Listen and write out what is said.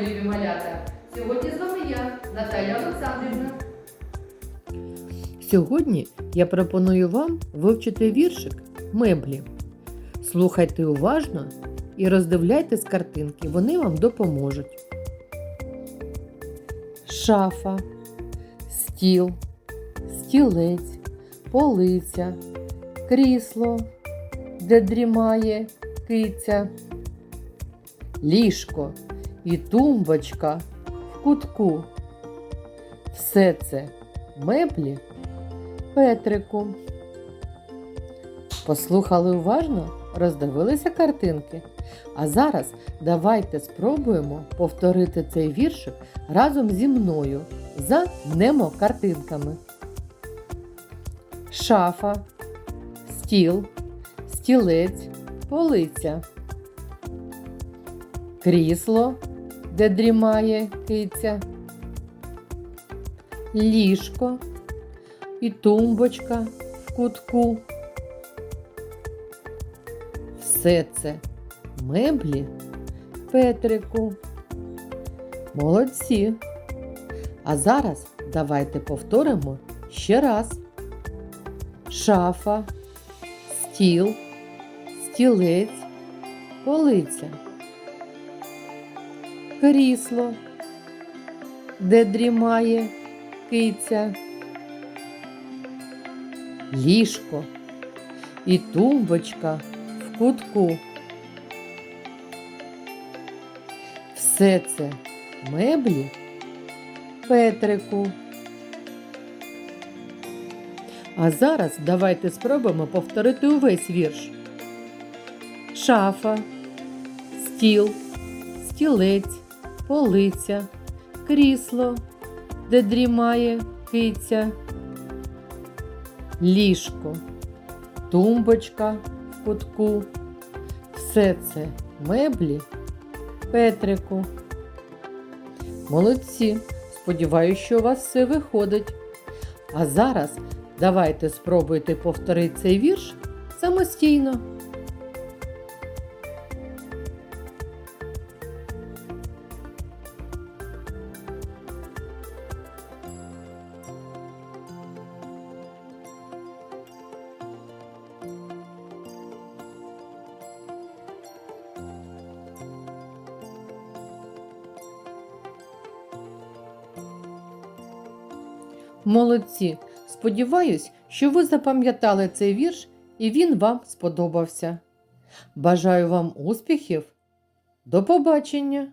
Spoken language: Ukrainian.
любі малята! Сьогодні з вами я, Наталя Олександрівна. Сьогодні я пропоную вам вивчити віршик меблі. Слухайте уважно і роздивляйтесь картинки, вони вам допоможуть. Шафа, стіл, стілець, полиця, крісло, де дрімає киця, ліжко і тумбочка в кутку. Все це меблі Петрику. Послухали уважно, роздивилися картинки. А зараз давайте спробуємо повторити цей віршик разом зі мною за мнемо-картинками. Шафа, стіл, стілець, полиця. Крісло, де дрімає киця. Ліжко і тумбочка в кутку. Все це меблі Петрику. Молодці. А зараз давайте повторимо ще раз. Шафа, стіл, стілець, полиця. Крісло, де дрімає киця ліжко і тумбочка в кутку. Все це меблі Петрику. А зараз давайте спробуємо повторити увесь вірш. Шафа, стіл, стілець, полиця, крісло, де дрімає киця ліжко, тумбочка в кутку. Все це меблі Петрику. Молодці! Сподіваюсь, що у вас все виходить. А зараз давайте спробуйте повторити цей вірш самостійно. Молодці! Сподіваюсь, що ви запам'ятали цей вірш і він вам сподобався. Бажаю вам успіхів! До побачення!